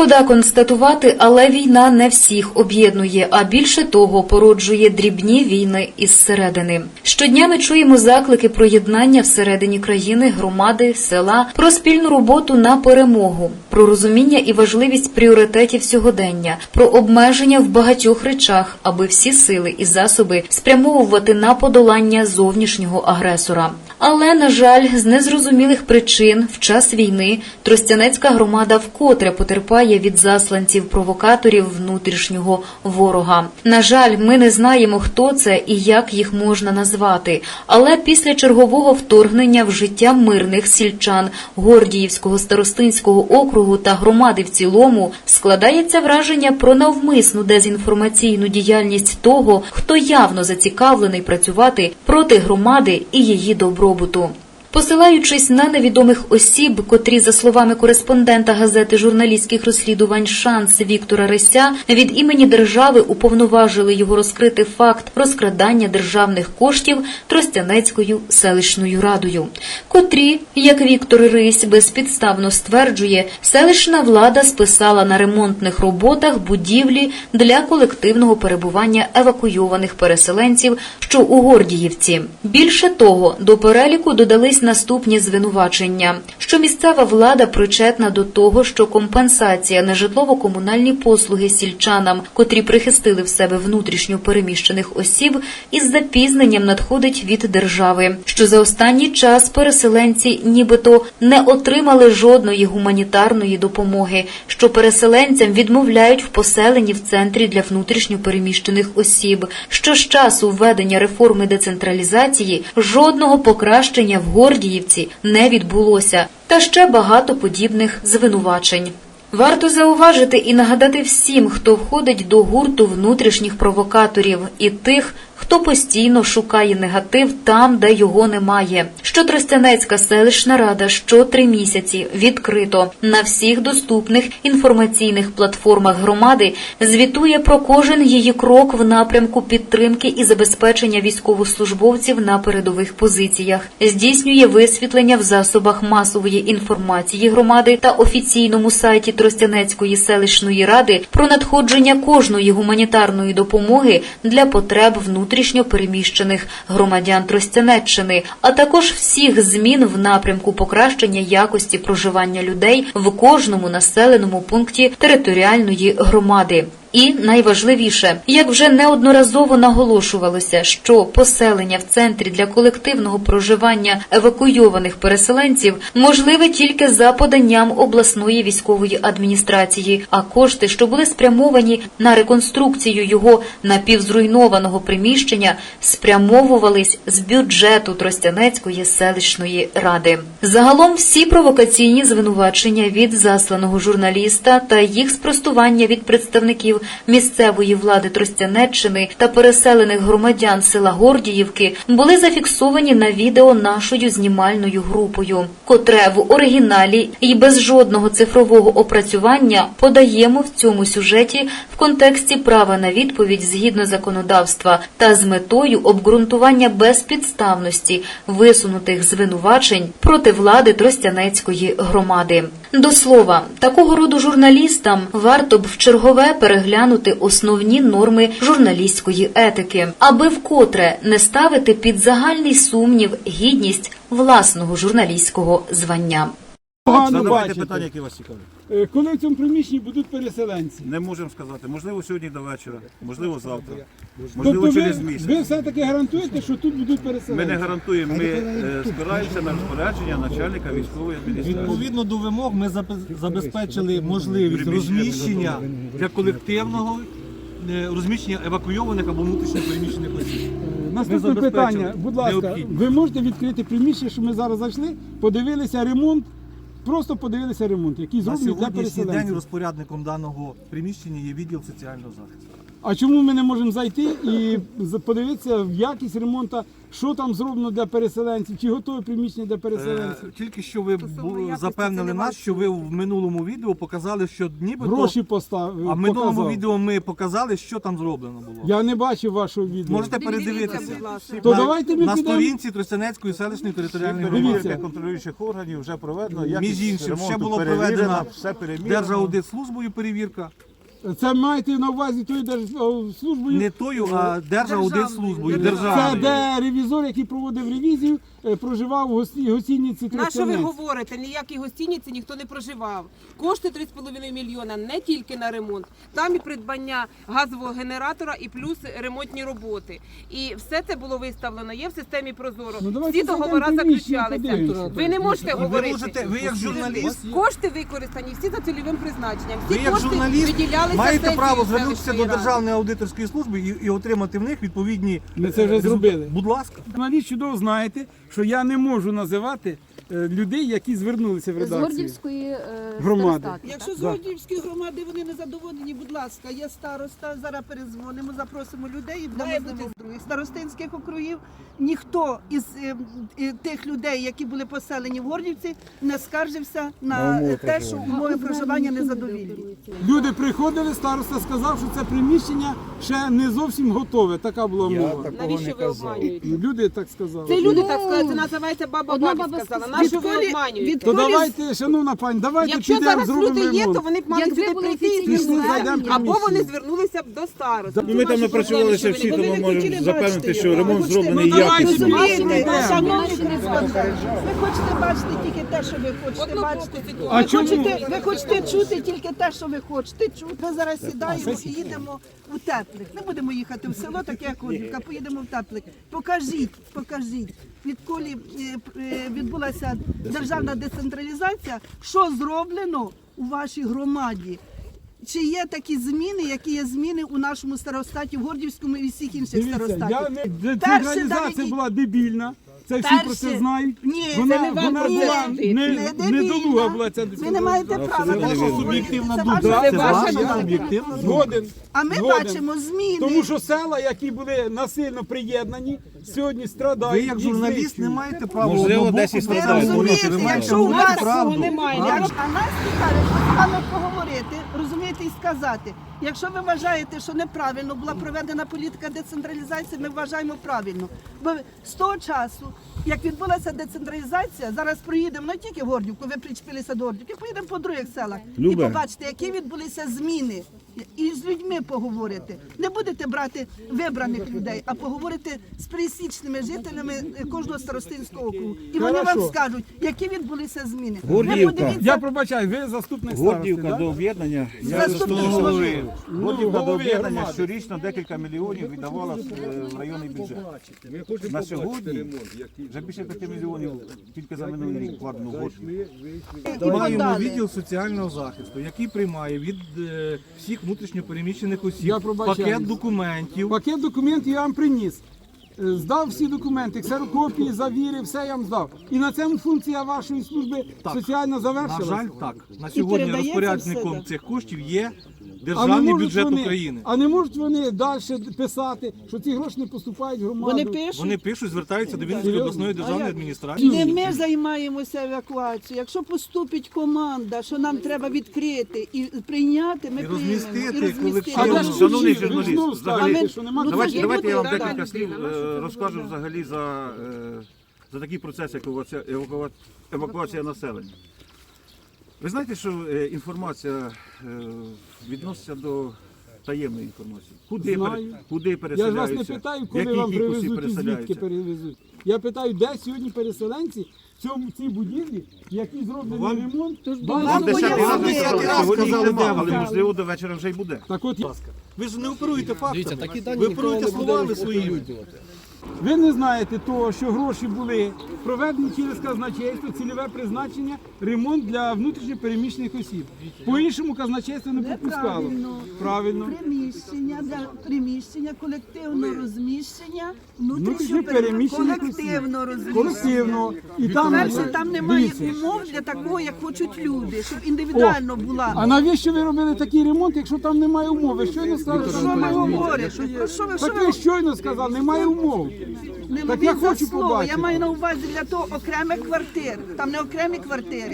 Шкода констатувати, але війна не всіх об'єднує, а більше того породжує дрібні війни із середини. Щодня ми чуємо заклики про єднання всередині країни, громади, села, про спільну роботу на перемогу, про розуміння і важливість пріоритетів сьогодення, про обмеження в багатьох речах, аби всі сили і засоби спрямовувати на подолання зовнішнього агресора. Але на жаль, з незрозумілих причин в час війни Тростянецька громада вкотре потерпає від засланців провокаторів внутрішнього ворога. На жаль, ми не знаємо, хто це і як їх можна назвати. Але після чергового вторгнення в життя мирних сільчан Гордіївського старостинського округу та громади в цілому складається враження про навмисну дезінформаційну діяльність того, хто явно зацікавлений працювати проти громади і її добробуту. Посилаючись на невідомих осіб, котрі, за словами кореспондента газети журналістських розслідувань Шанс Віктора Реся, від імені держави уповноважили його розкрити факт розкрадання державних коштів Тростянецькою селищною радою, котрі, як Віктор Рись безпідставно стверджує, селищна влада списала на ремонтних роботах будівлі для колективного перебування евакуйованих переселенців, що у Гордіївці. Більше того, до переліку додались наступні звинувачення, що місцева влада причетна до того, що компенсація на житлово-комунальні послуги сільчанам, котрі прихистили в себе внутрішньо переміщених осіб, із запізненням надходить від держави, що за останній час переселенці нібито не отримали жодної гуманітарної допомоги, що переселенцям відмовляють в поселенні в центрі для внутрішньо переміщених осіб, що з часу введення реформи децентралізації жодного покращення в Гордіївці не відбулося, та ще багато подібних звинувачень. Варто зауважити і нагадати всім, хто входить до гурту внутрішніх провокаторів і тих, хто постійно шукає негатив там, де його немає. Що Тростянецька селищна рада що три місяці відкрито на всіх доступних інформаційних платформах громади звітує про кожен її крок в напрямку підтримки і забезпечення військовослужбовців на передових позиціях, здійснює висвітлення в засобах масової інформації громади та офіційному сайті Тростянецької селищної ради про надходження кожної гуманітарної допомоги для потреб внутрішньо переміщених громадян Тростянеччини, а також всіх змін в напрямку покращення якості проживання людей в кожному населеному пункті територіальної громади. І найважливіше, як вже неодноразово наголошувалося, що поселення в центрі для колективного проживання евакуйованих переселенців можливе тільки за поданням обласної військової адміністрації, а кошти, що були спрямовані на реконструкцію його напівзруйнованого приміщення, спрямовувались з бюджету Тростянецької селищної ради. Загалом всі провокаційні звинувачення від засланого журналіста та їх спростування від представників місцевої влади Тростянеччини та переселених громадян села Гордіївки були зафіксовані на відео нашою знімальною групою, котре в оригіналі і без жодного цифрового опрацювання подаємо в цьому сюжеті в контексті права на відповідь згідно законодавства та з метою обґрунтування безпідставності висунутих звинувачень проти влади Тростянецької громади. До слова, такого роду журналістам варто б в чергове переглянути основні норми журналістської етики, аби вкотре не ставити під загальний сумнів гідність власного журналістського звання. Погано Задавайте бачите. питання, які вас цікавлять. Е, Коли в цьому приміщенні будуть переселенці? Не можемо сказати. Можливо, сьогодні до вечора, можливо, завтра, Тобто можливо, ви, через ви місяць. все-таки гарантуєте, що тут будуть переселенці? Ми не гарантуємо, ми е, спираємося на розпорядження начальника військової адміністрації. Відповідно до вимог ми забе- забезпечили можливість розміщення для колективного е, розміщення евакуйованих або внутрішньо переміщених осіб. Е, Наступне забезпечили питання, будь ласка, ви можете відкрити приміщення, що ми зараз зайшли, подивилися ремонт, просто подивилися ремонт, який На зроблений для сьогоднішній день розпорядником даного приміщення є відділ соціального захисту. А чому ми не можемо зайти і подивитися в якість ремонту, що там зроблено для переселенців, чи готове приміщення для Е, переселенців? Тільки що ви бу- запевнили нас, що ви в минулому відео показали, що нібито... Гроші поставили. А в минулому відео ми показали, що там зроблено було. Я не бачив вашого відео. Можете передивитися. То на, давайте ми на підемо. сторінці Тростянецької селищної територіальної Дивіться. громади. Перевірка контролюючих органів вже проведено. Між якість іншим, ще ремонту було перевірена, проведено все перемірено. Держаудитслужбою перевірка. Це маєте на увазі тою держслужбою? Не тою, а Держаудитслужбою. Це Державною. де ревізор, який проводив ревізію, е, проживав у гості- гостиниці На що ви Тростянець. говорите? Ніякій гостиниці ніхто не проживав. Кошти 3,5 мільйона не тільки на ремонт, там і придбання газового генератора, і плюс ремонтні роботи. І все це було виставлено. Є в системі Прозоро. Ну, давайте Всі договори в приміщення, заключалися. Ви не можете Ви говорити. можете, ви як журналіст, Кошти використані всі за цільовим призначенням. Всі ви як кошти журналіст виділялися маєте сесією право звернутися до. Державної аудиторської служби і, і отримати в них відповідні. Ми це вже е, зробили. Будь ласка. навіть чудово знаєте, що я не можу називати людей, які звернулися в З редакцію. Гордівської е, Громади. старостату, Якщо з Гордіївської громади вони не задоволені, будь ласка, є староста. Зараз перезвонимо, запросимо людей і будемо з других старостинських округів. Ніхто із е, е, тих людей, які були поселені в Гордівці, не скаржився на е, те, що умови проживання незадовільні. Люди приходили, староста сказав, що це приміщення ще не зовсім готове. Така була мова. Навіщо ви обманюєте? Ну, Люди так сказали. Це люди так сказали, це називається баба Одна бабі баба сказала. сказала. На що ви обманюєте? То давайте, шановна пані, давайте Якщо підемо, зараз зробимо люди є, ремонт. то вони б мали Якби сюди були прийти і офіційні. Або вони звернулися б до старости. Ну, ми там напрацювалися всі, тому можемо запевнити, що ремонт зроблений Ну, якісно. Розумієте, шановні кореспонденти, ви хочете бачити тільки те, що ви хочете бачити. А Ви чому? хочете, ви хочете чути тільки те, що ви хочете чути. Ми зараз сідаємо і їдемо у теплик. Не будемо їхати в село, таке як Ходівка, поїдемо в теплик. Покажіть, покажіть, відколи е, е, відбулася державна децентралізація, що зроблено у вашій громаді. Чи є такі зміни, які є зміни у нашому старостаті, в Гордівському і всіх інших Дивіться, старостатів? я не Перше, децентралізація навіть- була дебільна. Це всі про це знають. Ні, вона, це не вам вона була не, Не дебільна. недолуга була ця Ви не маєте права так говорити. Суб'єктивна Це думка. ваша Це ваша ваша думка. суб'єктивна Згоден. А ми Згоден. бачимо зміни. Тому що села, які були насильно приєднані, сьогодні страдають. Ви як їх журналіст не знищують. маєте права Можливо, десь і Ви страдають. розумієте, Ви маєте якщо у вас немає. А нас цікавить з вами поговорити, розумієте, і сказати. Якщо ви вважаєте, що неправильно була проведена політика децентралізації, ми вважаємо правильно. Бо з того часу, як відбулася децентралізація, зараз проїдемо не тільки Гордівку, ви причепилися до Гордівки, поїдемо по других селах і побачите, які відбулися зміни. І з людьми поговорити. Не будете брати вибраних людей, а поговорити з пересічними жителями е, кожного старостинського округу. І вони вам скажуть, які відбулися зміни. Ви подивіться, Я пробачаю, ви заступник старости, Гордіївка да? до об'єднання. Я Заступник заступник голови. голови. Гордіївка до голови об'єднання громади. щорічно декілька мільйонів віддавала е, в районний бюджет. На сьогодні вже більше 5 мільйонів тільки за минулий рік вкладено в Гордіївку. і Маємо подали. відділ соціального захисту, який приймає від е, всіх внутрішньопереміщених осіб Я пробачаюсь. пакет документів. Пакет документів я вам приніс. Е, Здав всі документи, ксерокопії, завіри, все я вам здав. І на цьому функція вашої служби соціально соціально На завершилася. жаль, так. На сьогодні передається розпорядником цих коштів є А не державний можуть бюджет вони, України. А не можуть вони далі писати, що ці гроші не поступають в громаду. Вони пишуть. Вони пишуть, звертаються до Вінницької обласної державної адміністрації. Не ми займаємося евакуацією. Якщо поступить команда, що нам треба відкрити і прийняти, ми І приймемо. розмістити А колективно. ж Шановний? Ви журналіст, знову взагалі- скажете, що нема Ну, Давайте, давайте я вам люди, декілька да, слів е, розкажу взагалі за, е, за такий процес, як евакуація, евакуа- евакуація населення. Ви знаєте, що е, інформація е, відноситься до таємної інформації. Куди, пере- Знаю. куди Я ж вас переселяються? не питаю, коли вам кількості привезуть і звідки переселяються. перевезуть. Я питаю, де сьогодні переселенці в цьому цій будівлі, які зроблений Вам- ремонт. Вам базовий десятий раз пояснили, не сказали, сьогодні їх сказали, нема, де але вони. можливо до вечора вже й буде. Так от Ви ж не оперуєте фактами. Такі дані Ви оперуєте не буде словами своїми. оприлюднювати. ви не знаєте того, що гроші були проведені через казначейство, цільове призначення ремонт для внутрішньо переміщених осіб. По-іншому казначейство не пропускало. Неправильно. Правильно. Приміщення для приміщення, колективного розміщення, Внутрішньо колективно розміщення. Колективно. І там, Перше, там немає дивіться, умов для такого, як хочуть люди, щоб індивідуально була. А навіщо ви робили такий ремонт, якщо там немає умов? Ви щойно сказали, Що що ви немає умов. говорите? Що, що ви, що Так ви ви щойно сказали, немає умов. не Так ловіть я за хочу слово? побачити. Я маю на увазі для того окремих квартир. Там не окремі квартири.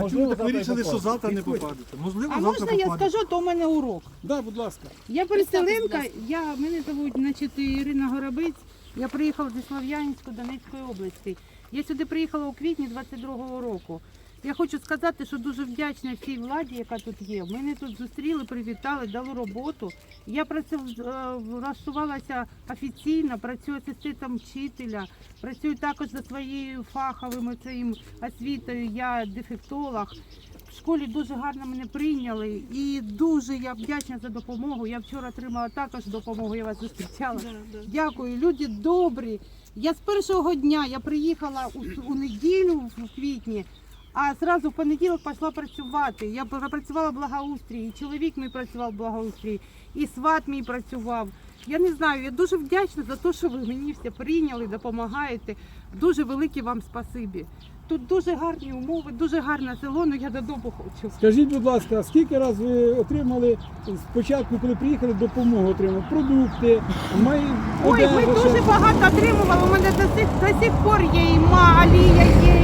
Можливо, так вирішили, що завтра не попадете. Можливо, А завтра можна я попадете. скажу, то у мене урок. Да, будь ласка. Я переселенка, я, мене звуть значить, Ірина Горобець. Я приїхала зі Слов'янську Донецької області. Я сюди приїхала у квітні 22-го року. Я хочу сказати, що дуже вдячна всій владі, яка тут є. Мене тут зустріли, привітали, дали роботу. Я працюв, е, офіційно, працюю асистентом вчителя, працюю також за своєю фаховим цим освітою. Я дефектолог. В школі дуже гарно мене прийняли і дуже я вдячна за допомогу. Я вчора отримала також допомогу. Я вас зустрічала. Дякую, люди добрі. Я з першого дня я приїхала у, у неділю в квітні, а зразу в понеділок пішла працювати. Я працювала в благоустрії, і чоловік мій працював в благоустрії, і сват мій працював. Я не знаю, я дуже вдячна за те, що ви мені все прийняли, допомагаєте. Дуже велике вам спасибі. Тут дуже гарні умови, дуже гарне село, але я додому хочу. Скажіть, будь ласка, скільки раз ви отримали спочатку, коли приїхали, допомогу отримали? Продукти, май... Ой, ми дуже багато отримували. У мене до сих, до сих пор є і малія, є,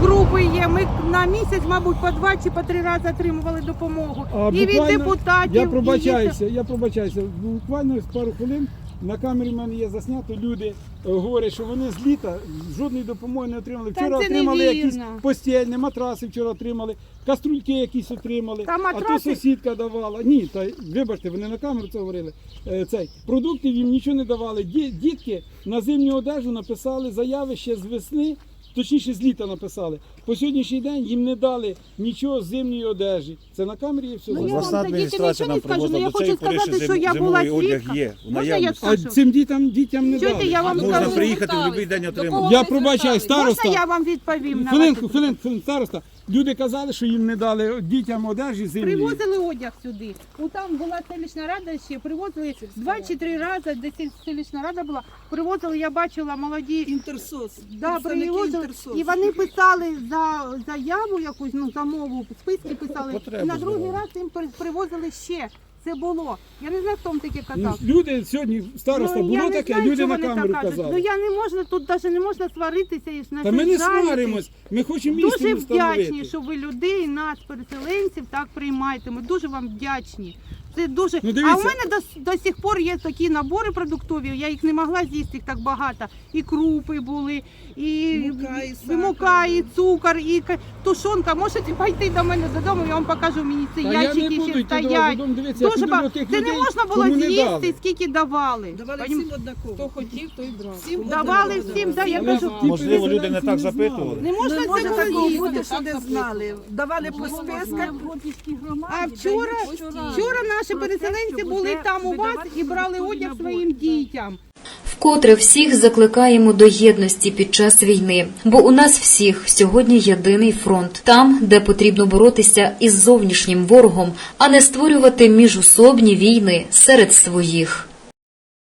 групи є. Ми на місяць, мабуть, по два чи по три рази отримували допомогу. А і від буквально- депутатів. Я і пробачаюся, я пробачаюся. Буквально пару хвилин на камері в мене є заснято. Люди е, говорять, що вони з літа жодної допомоги не отримали. Та Вчора це отримали невірно. якісь постільні, матраси вчора отримали, каструльки якісь отримали. Та А то матраси- сусідка давала. Ні, та вибачте, вони на камеру це говорили. Е, Цей продуктів їм нічого не давали. Ді- Дітки на зимню одежу написали заяви ще з весни. Точніше, з літа написали. По сьогоднішній день їм не дали нічого з зимньої одежі. Це на камері є все. Ну, я вам тоді нічого не нам скажу, привозила але я до цієї хочу пори, сказати, що я була зимовий одяг свідком. є в Можна я наявності. А скажу? цим дітям дітям не Чуєте, дали. я вам Можна скажу. приїхати в будь-який день отримати. Я пробачаю, староста. Можна я вам відповім на Хвилинку, хвилинку, хвилинку, староста. Люди казали, що їм не дали дітям одежі зимньої. Привозили одяг сюди. У там була селищна рада ще, привозили два чи три рази, де сіль- селищна рада була, привозили, я бачила молоді Інтерсос. Да, привозили, Інтерсос. і вони писали за заяву якусь, ну замову, списки писали. Потребу і на другий раз їм при- привозили ще. Це було. Я не знаю, хто вам таке Ну, казав. Люди сьогодні, староста, я було не таке, знаю, люди чого на вони камеру так кажуть. казали. Ну я не можна, тут навіть не можна сваритися і Та ми не сваримось, ми хочемо місце Дуже встановити. вдячні, що ви людей, нас, переселенців, так приймаєте. Ми дуже вам вдячні. Це дуже. Ну, а у мене до, до сих пор є такі набори продуктові, я їх не могла з'їсти їх так багато. І крупи були, і Мука, і і, мука, і цукор, і тушонка. Можете пойти до мене додому, я вам покажу, мені ці Та я не ящики буду ще йти до вас стоять. додому, дивіться, я Дуже до багато. тих Це не людей, можна було кому не з'їсти, скільки давали. Давали Понім- всім однаково. Хто хотів, той брав. Всім Давали однаково всім, да, я кажу, Можливо, люди не так запитували. не можна Не це може було такого бути, що не знали. Давали по списках. А вчора, вчора наші переселенці були там у вас і брали одяг своїм дітям. Вкотре всіх закликаємо до єдності під час війни, бо у нас всіх сьогодні єдиний фронт, там, де потрібно боротися із зовнішнім ворогом, а не створювати міжусобні війни серед своїх.